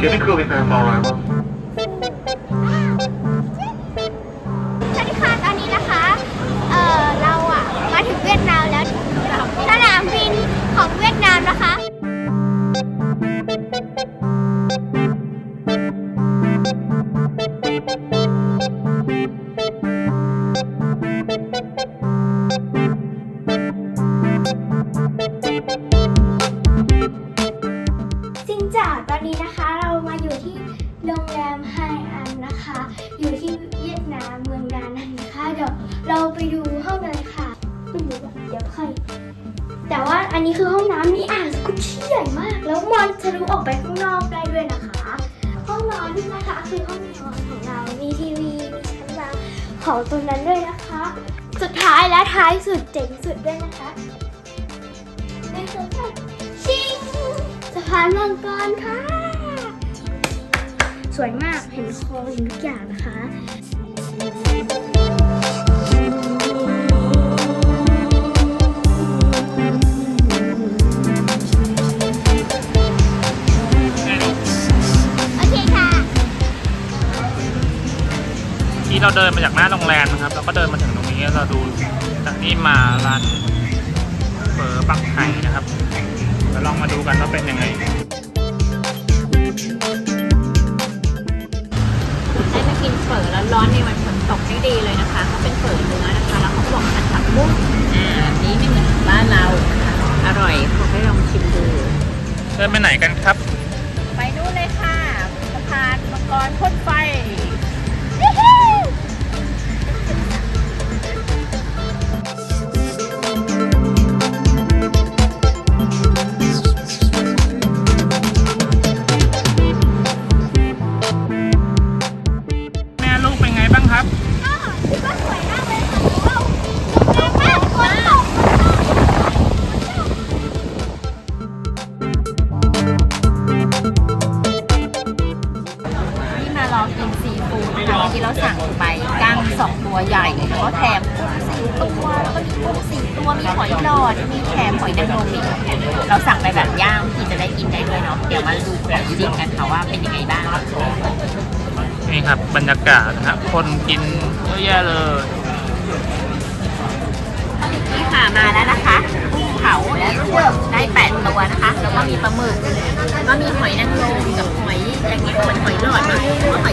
Can you confirm arrival? ส อยู่ที่เวียดนามเมืองดานังนะคะเดี๋ยวเราไปดูห้องกันเลยค่ะไม่รู้อะเดี๋ยวค่อยแต่ว่าอันนี้คือห้องน้ำนี่อ่างสกุชชี่ใหญ่มาก แล้วมอนทะลุออกไปข้างนอกได้ด้วยนะคะ ห้องนอนนี่นะคะคือห้องนอนของเรา มีทีวี มีชั้นวางของตรงนั้นด้วยนะคะ สุดท้ายและท้ายสุดเจ๋งสุดด้วยนะคะนี่คือชิงสะพานมังกรค่ะ สวยมาก เห็นคลองเห็นทุกอย่าง ที่เราเดินมาจากหน้าโรงแรมนะครับ เราก็เดินมาถึงตรงนี้เราดูจากนี่มาร้านเฟอปักไห่นะครับแล้วลองมาดูกันว่าเป็นยังไงได้มากินเฝอร้อนๆในวันฝนตกได้ดีเลยนะคะเขาเป็นเฝอเนื้อนะคะ แล้วเขาก็บอกผัดผักบุ้งอ่าอันนี้ไม่เหมือนบ้านเรานะคะอร่อยขอให้ลองชิมดูเดินไปไหนกันครับ ไปนู่นเลยค่ะสะพานมังกรพ่นไฟ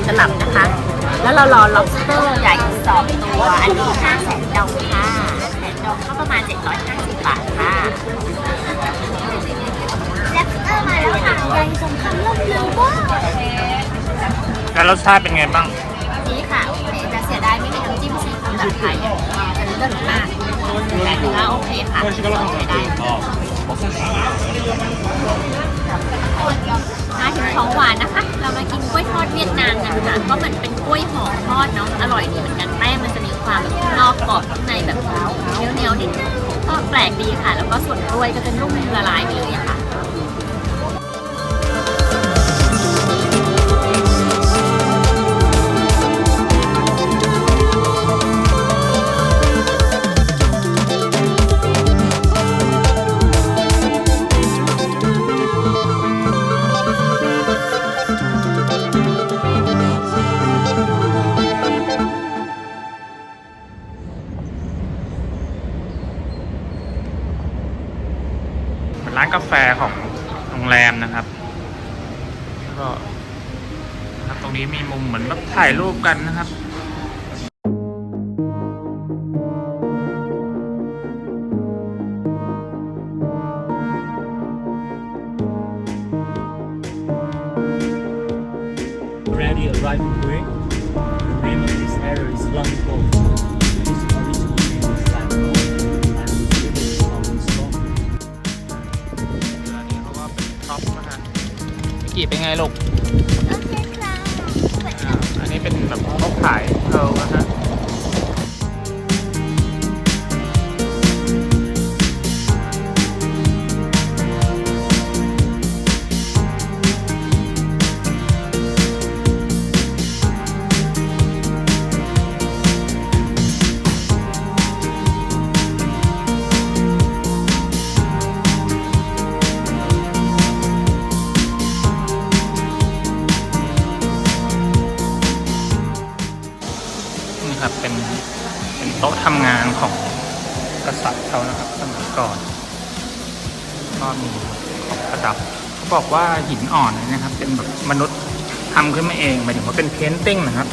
รือว่าหอยสลับนะคะ แล้วเรารอ lobster ใหญ่สองตัว อันนี้ห้าแสนดองค่ะแสนดองก็ประมาณ 750 บาทค่ะแรปเตอร์มาแล้วค่ะใหญ่สมคำล่ำลือว่าแล้วรสชาติเป็นไงบ้าง นี่ค่ะ โอเคแต่เสียดายไม่มีน้ำจิ้มซีฟู้ดแบบไทยอันนี้เลิศมากแต่ถือว่าโอเคค่ะใช้ได้ มาถึงของหวานนะคะ เรามากินกล้วยทอดเวียดนามกันค่ะก็เหมือนเป็นกล้วยหอมทอดเนาะอร่อยดีเหมือนกันแป้งมันจะมีความแบบนอกกรอบข้างในแบบเนียวเนียวๆนิดก็แปลกดีค่ะ แล้วก็ส่วนกล้วยก็จะนุ่มละลายไปเลยอะค่ะ already arrived in Hue. The name of this area is Lang Cove. It is originally named as Lang Cove and was finished on the storm. อันนี้เขาว่าเป็นท็อปนะฮะมิกี่เป็นไงลูกโอเคค่ะ อ่าอันนี้เป็นแบบเขาขายเพลนะฮะ งานของกษัตริย์เขานะครับสมัยก่อนก็มีของประดับเขาบอกว่าหินอ่อนเนี่ยนะครับ เป็นแบบมนุษย์ทำขึ้นมาเองหมายถึงว่าเป็นเพนติ้งนะครับ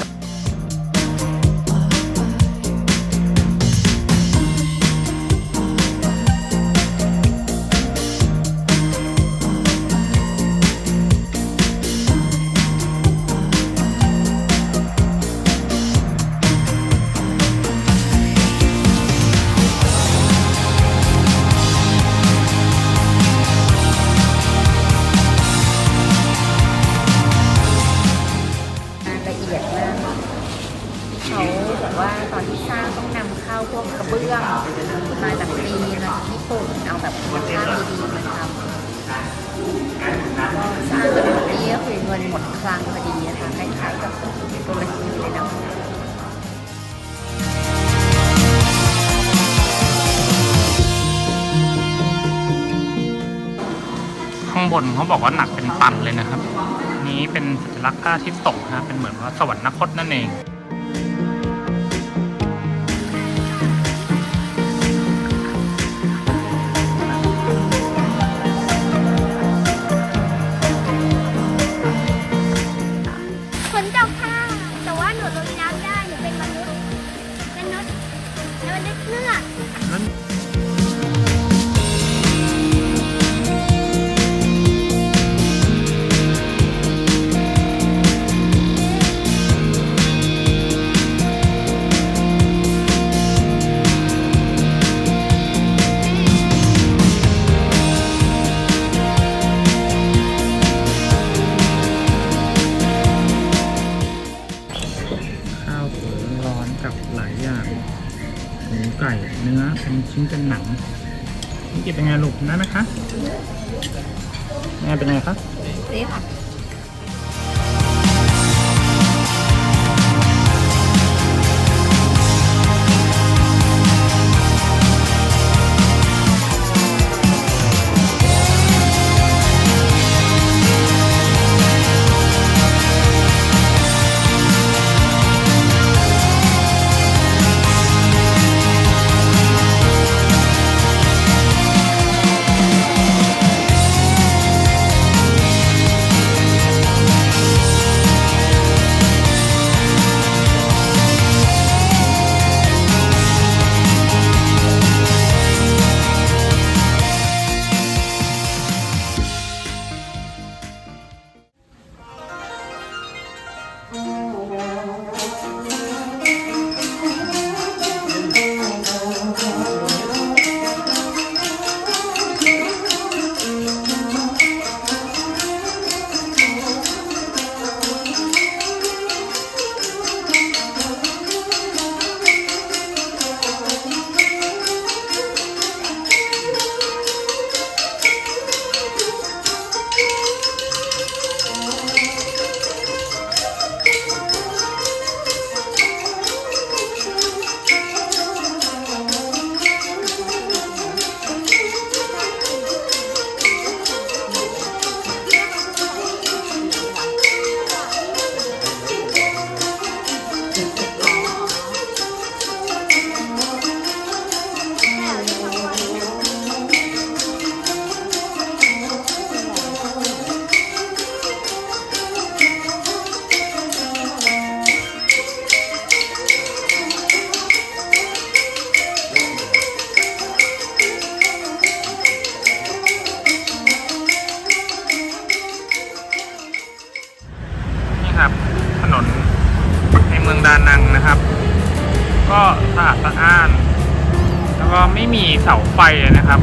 เขาบอกว่าหนักเป็นตันเลยนะครับ นี้เป็นสัญลักษณ์ผ้าทิตย์ตกนะเป็นเหมือนว่าสวรรคตนั่นเอง หนังนี่กิบเป็นไงลูกได้ไหมคะแม่เป็นไงคะนี่ค่ะ ก็สะอาดสะอ้าน แล้วก็ไม่มีเสาไฟนะครับ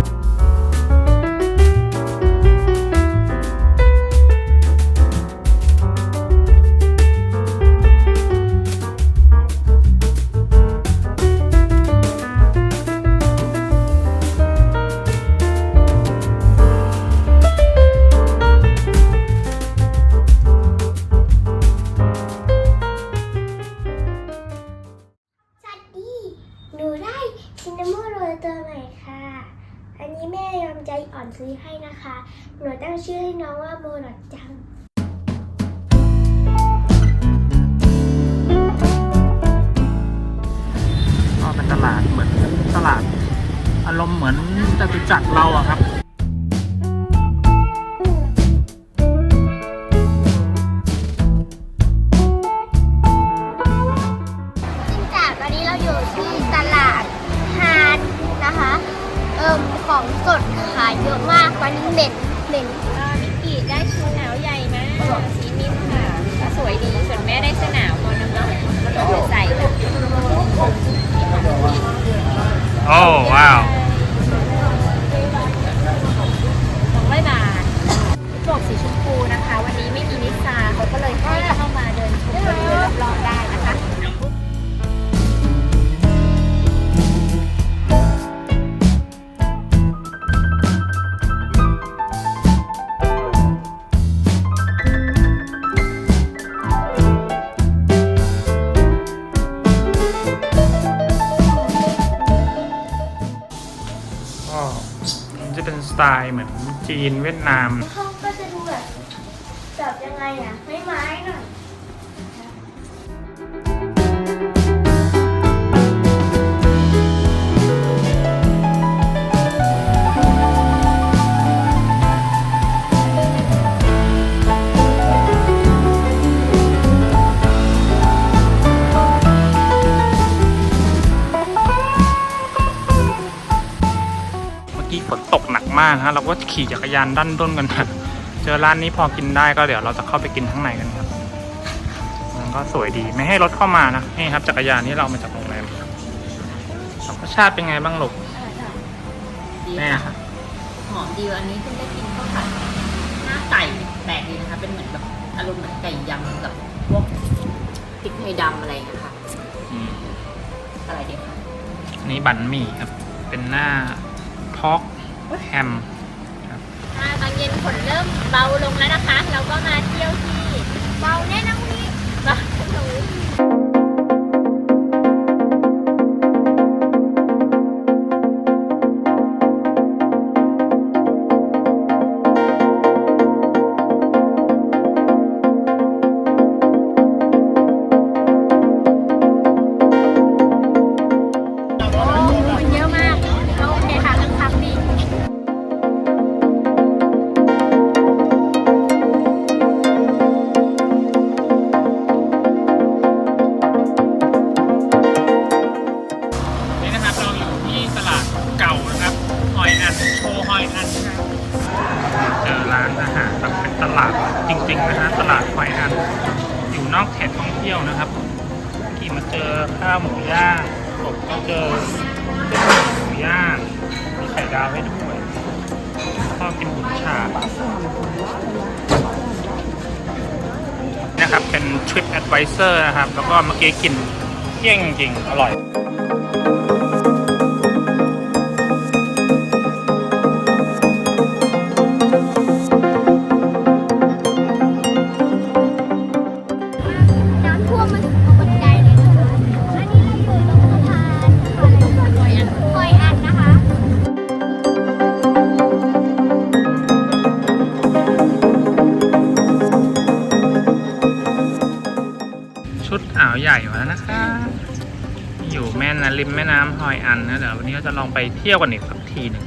จักรเราอะครับ นจีนเวียดนาม มากฮะเราก็ขี่จักรยานด้านด้นกันมาเจอร้านนี้พอกินได้ก็เดี๋ยวเราจะเข้าไปกินข้างในกันครับ มันก็สวยดีไม่ให้รถเข้ามานะนี่ครับ จักรยานนี้เราเอามาจากโรงแรมครับรสชาติเป็นไงบ้างลูกดีแม่ค่ะครับหอมดีอันนี้เพิ่งได้กินข้าวผัดหน้าไก่แปลกดีนะคะ เป็นเหมือนแบบอารมณ์เหมือนไก่ยำกับพวกพริกไทยดำอะไรอย่างเงี้ยค่ะอืมอะไรดีคะอันนี้บันหมี่ครับ เป็นหน้าพอก แฮมอ่าตอนเย็นฝนเริ่มเบาลงแล้วนะคะ เราก็มาเที่ยวที่เบาแน่นะวัน อยอันอยู่นอกเขตท่องเที่ยวนะครับขี่มาเจอข้าวหมูย่างผมก็เจอเส้นหมูย่างมีไข่ดาวให้ด้วยก็กินบุญชานะครับเป็น Trip Advisor นะครับ แล้วก็เมื่อกี้กินเที่ยงจริง อร่อย ชุดอ่าวใหญ่มาแล้วนะคะ อยู่แม่นะริมแม่น้ำหอยอันนะเดี๋ยววันนี้เราจะลองไปเที่ยวกันอีกสักทีหนึ่ง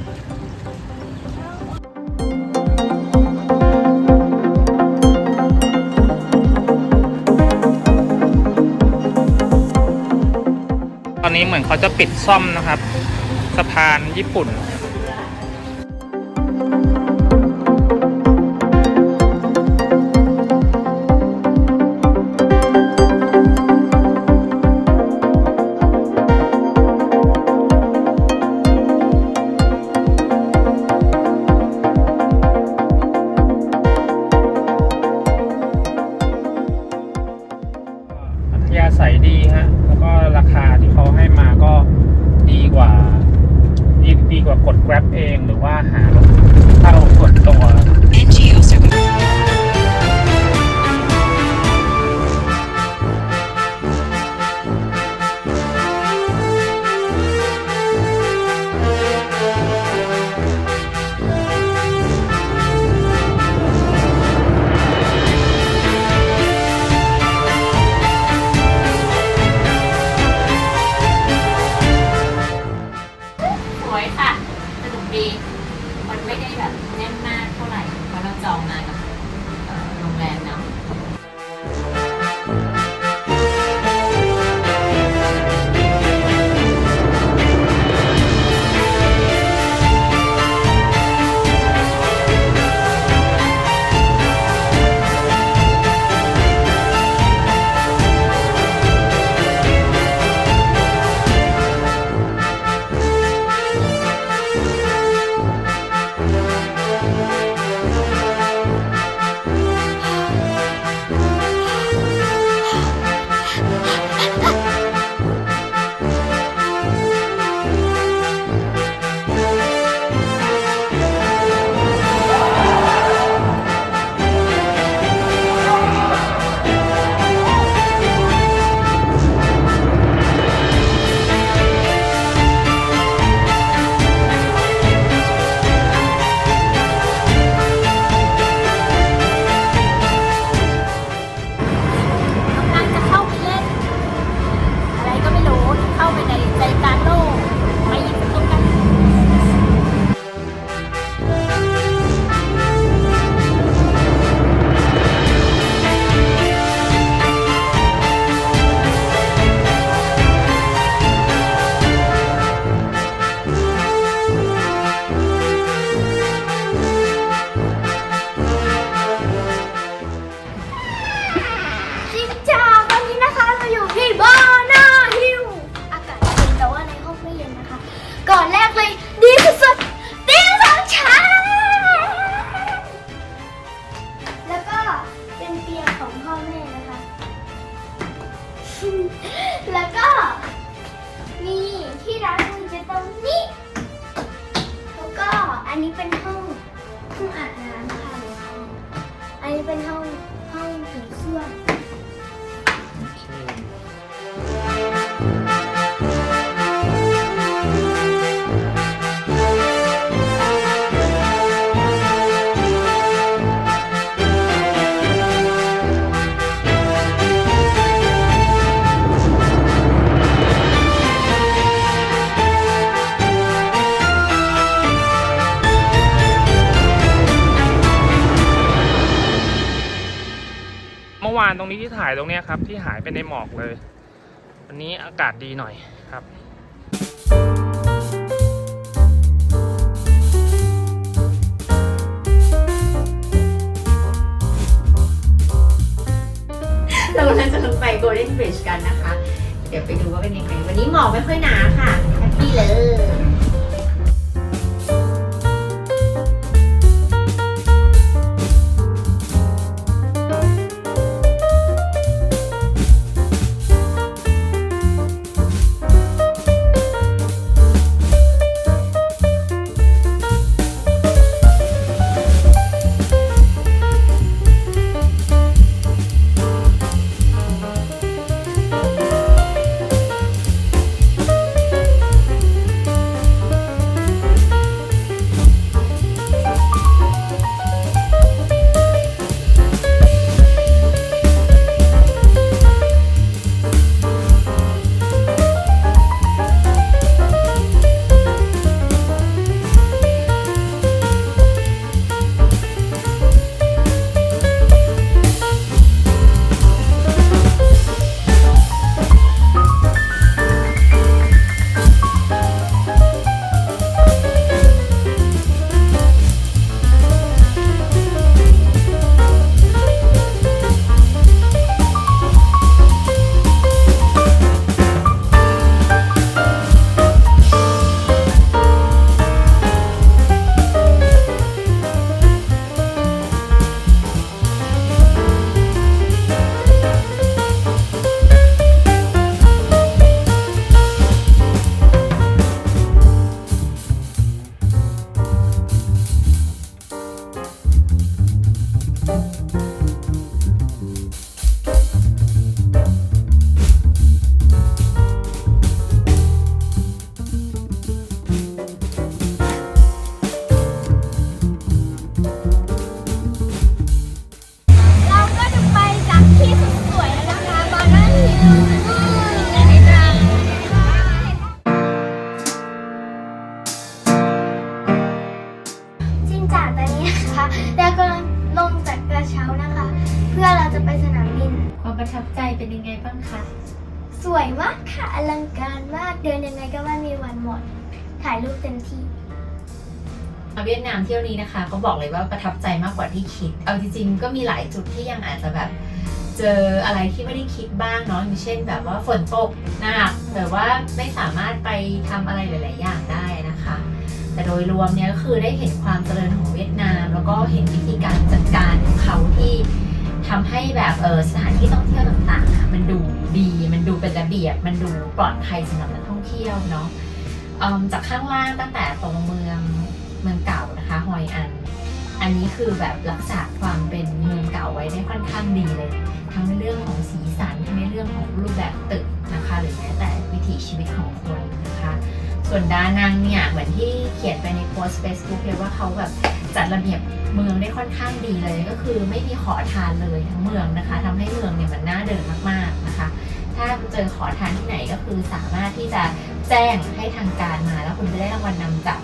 ตอนนี้เหมือนเขาจะปิดซ่อมนะครับ สะพานญี่ปุ่น ดีดีกว่ากด Grab เองหรือว่าหารถ Oh. านตรงนี้ที่ถ่ายตรงนี้ครับ ที่หายไปในหมอกเลย วันนี้อากาศดีหน่อยครับเรากำลังจะลงไปโกลเด้นบริดจ์กันนะคะ เดี๋ยวไปดูว่าเป็นยังไง วันนี้หมอกไม่ค่อยหนาค่ะแฮปปี้เลย การมากเดินยังไงก็ไม่มีวันหมด ถ่ายรูปเต็มที่เวียดนามเที่ยวนี้นะคะก็บอกเลยว่าประทับใจมากกว่าที่คิด เอาจริงๆก็มีหลายจุดที่ยังอาจจะแบบ เจออะไรที่ไม่ได้คิดบ้างเนาะอย่างเช่น แบบว่าฝนตกหนักแบบว่าไม่สามารถไปทำอะไรหลาย ๆ อย่างได้นะคะ แต่โดยรวมเนี่ยก็คือได้เห็นความเจริญของเวียดนาม แล้วก็เห็นวิธีการจัดการของเขาที่ทำให้แบบเออสถานที่ท่องเที่ยวต่าง ๆ มันดูดี มันดูเป็นระเบียบ มันดูปลอดภัยสำหรับนักท่องเที่ยวเนาะจากข้างล่างตั้งแต่ตรงเมืองเมืองเก่านะคะฮอยอัน อันนี้คือแบบรักษาความเป็นเมืองเก่าไว้ได้ค่อนข้างดีเลย ทั้งในเรื่องของสีสันทั้งในเรื่องของรูปแบบตึกนะคะ หรือแม้แต่วิถีชีวิตของคน ส่วนดานังเนี่ย เหมือนที่เขียนไปในโพสต์ Facebook เลยว่าเขาแบบจัดระเบียบเมืองได้ค่อนข้างดีเลย ก็คือไม่มีขอทานเลยทั้งเมืองนะคะทำให้เมืองเนี่ยมันน่าเดินมากๆนะคะ ถ้าเจอขอทานที่ไหนก็คือสามารถที่จะแจ้งให้ทางการมา แล้วคุณจะได้รางวัลนำจับ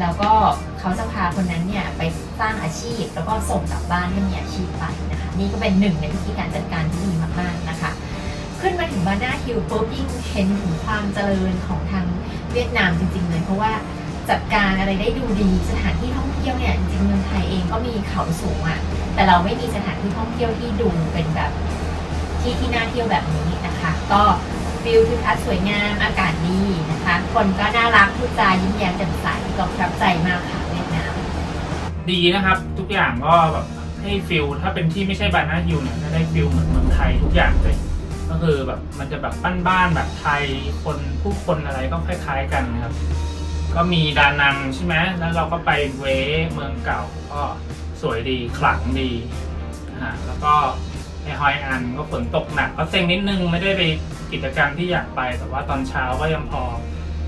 แล้วก็เขาจะพาคนนั้นเนี่ยไปสร้างอาชีพ แล้วก็ส่งกลับบ้านให้มีอาชีพไปนะคะนี่ก็เป็นหนึ่งในวิธีการจัดการที่ดีมากๆนะคะ ขึ้นมาถึงบานาฮิลปุ๊บยิ่งเห็นถึงความเจริญของทาง เวียดนามจริงๆเลยเพราะว่าจัดการอะไรได้ดูดีสถานที่ท่องเที่ยวเนี่ยจริงๆเมืองไทยเองก็มีเขาสูงอะ่ะแต่เราไม่มีสถานที่ท่องเที่ยวที่ดูเป็นแบบที่ที่น่าเที่ยวแบบนี้นะคะ ก็วิวทิวทัศน์สวยงามอากาศดีนะคะ คนก็น่ารักพูดจายิ้มแย้มแจ่มใสก็ประทับใจมากค่ะเวียดนามดีนะครับ ทุกอย่างก็แบบให้ฟิลถ้าเป็นที่ไม่ใช่บานาฮิลเนี่ยจะได้ฟิลเหมือนเมืองไทยทุกอย่างเลย ก็คือแบบมันจะแบบบ้านๆแบบไทยคนผู้คนอะไรก็คล้ายๆกันนะครับ ก็มีดานังใช่ไหมแล้วเราก็ไปเวเมืองเก่าก็สวยดีขลังดีฮะแล้วก็ไอฮอยอันก็ฝนตกหนักก็เซ็งนิดนึงไม่ได้ไปกิจกรรมที่อยากไปแต่ว่าตอนเช้าก็ยังพอ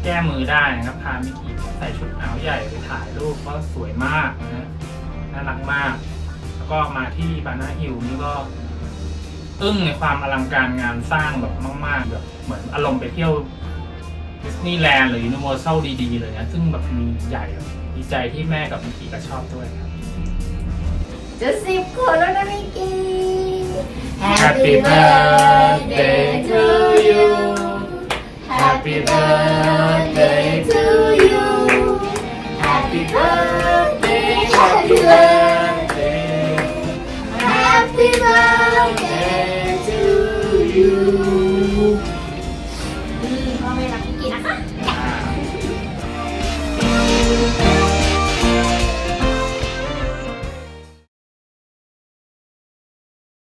แก้มือได้นะครับพามิกิใส่ชุดหนาวใหญ่ไปถ่ายรูปก็สวยมากนะฮะน่ารักมาก แล้วก็มาที่บานาฮิลนี่ก็ อึ้งในความอลังการงานสร้างแบบมาก ๆ แบบเหมือนอารมณ์ไปเที่ยวดิสนีย์แลนด์หรือยูนิเวอร์แซลดีๆเลยนะซึ่งแบบมีใหญ่แบบดีใจที่แม่กับมิกกี้ก็ชอบด้วยครับ จะสิบขวบแล้วนะมิกกี้ Happy birthday to you Happy birthday to you Happy birthday Happy birthday Happy birthday